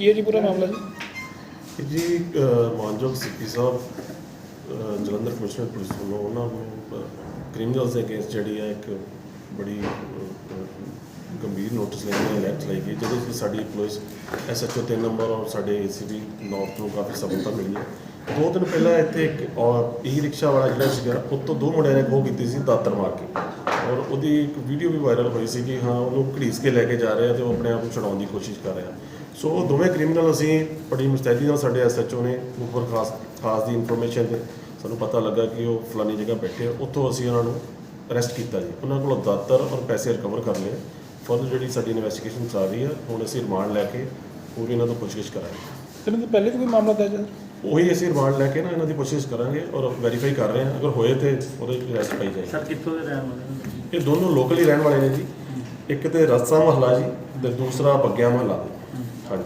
ਕੀ ਹੈ ਜੀ ਪੂਰਾ ਮਾਮਲਾ ਜੀ? ਜੀ ਮਾਨਯੋਗ ਸਿੱਪੀ ਸਾਹਿਬ ਅਹ, ਜਲੰਧਰ ਕਮਿਸ਼ਨਰ ਪੁਲਿਸ ਵੱਲੋਂ ਉਹਨਾਂ ਨੂੰ ਕ੍ਰਿਮੀਨਲਸ ਦੇ ਅਗੇਂਸਟ ਜਿਹੜੀ ਹੈ ਇੱਕ ਬੜੀ ਅਹ, ਅਹ, ਗੰਭੀਰ ਨੋਟਿਸ ਲੈਣੀ ਹੈ ਲੈਟ ਲਈ ਗਈ ਜਿਹਦੇ ਵਿੱਚ ਸਾਡੀ ਪੁਲਿਸ ਐਸਐਚਓ 3 ਨੰਬਰ ਔਰ ਸਾਡੇ ਏਸੀਬੀ ਨਾਰਥ ਨੂੰ ਕਾਫੀ ਸਫਲਤਾ ਮਿਲੀ ਹੈ। ਦੋ ਦਿਨ ਪਹਿਲਾਂ ਇੱਥੇ ਇੱਕ ਈ ਰਿਕਸ਼ਾ ਵਾਲਾ ਜਿਹੜਾ ਸੀਗਾ ਉਹ ਤੋਂ ਦੋ ਮੁੰਡਿਆਂ ਨੇ ਖੋਹ ਕੀਤੀ ਸੀ ਦਾਤਰ ਮਾਰ ਕੇ। ਔਰ ਉਹਦੀ ਇੱਕ ਵੀਡੀਓ ਵੀ ਵਾਇਰਲ ਹੋਈ ਸੀ ਕਿ ਹਾਂ ਉਹਨੂੰ ਘੜੀਸ ਕੇ ਲੈ ਕੇ ਜਾ ਰਿਹਾ ਤੇ ਉਹ ਆਪਣੇ ਆਪ ਨੂੰ ਛਡਾਉਣ ਦੀ ਕੋਸ਼ਿਸ਼ ਕਰ ਰਿਹਾ ਸੋ ਉਹ ਦੋਵੇਂ ਕ੍ਰਿਮੀਨਲ ਅਸੀਂ ਬੜੀ ਮੁਸਤੈਦੀ ਨਾਲ ਸਾਡੇ ਐਸਐਚਓ ਨੇ ਉੱਪਰ ਖਾਸ ਖਾਸ ਦੀ ਇਨਫੋਰਮੇਸ਼ਨ ਤੇ ਸਾਨੂੰ ਪਤਾ ਲੱਗਾ ਕਿ ਉਹ ਫਲਾਨੀ ਜਗ੍ਹਾ ਬੈਠੇ ਆ। ਉੱਥੋਂ ਅਸੀਂ ਉਹਨਾਂ ਨੂੰ ਅਰੈਸਟ ਕੀਤਾ ਜੀ। ਉਹਨਾਂ ਕੋਲੋਂ ਦਾਤਰ ਔਰ ਪੈਸੇ ਰਿਕਵਰ ਕਰ ਲਏ। ਫਰਦਰ ਜਿਹੜੀ ਸਾਡੀ ਇਨਵੈਸਟੀਗੇਸ਼ਨ ਚੱਲ ਰਹੀ ਹੈ ਹੁਣ ਅਸੀਂ ਰਿਮਾਂਡ ਲੈ ਕੇ ਪੂਰੀ ਇਹਨਾਂ ਤੋਂ ਪੁੱਛਗਿੱਛ ਕਰਾਂਗੇ। ਤੇ ਇਹਨਾਂ ਪਹਿਲੇ ਵੀ ਕੋਈ ਮਾਮਲਾ ਦਰਜ ਹੈ? ਉਹੀ ਅਸੀਂ ਰਿਮਾਂਡ ਲੈ ਕੇ ਨਾ ਇਹਨਾਂ ਦੀ ਕੋਸ਼ਿਸ਼ ਕਰਾਂਗੇ ਔਰ ਵੈਰੀਫਾਈ ਕਰ ਰਹੇ ਹਾਂ। ਅਗਰ ਹੋਏ ਤੇ ਉਹਦੇ ਅਰੈਸਟ ਪਾਈ ਜਾਏਗੀ। ਸਰ ਕਿੱਥੋਂ ਦੇ ਰਹਿਣ ਵਾਲੇ? ਇਹ ਦੋਨੋਂ ਲੋਕਲੀ ਰਹਿਣ ਵਾਲੇ ਨੇ ਜੀ। ਇੱਕ ਤੇ ਰਸਾ ਮਹੱਲਾ ਜੀ ਤੇ ਦੂਸਰਾ ਬੱਗਿਆ ਮਹੱਲਾ। ਹਾਂਜੀ।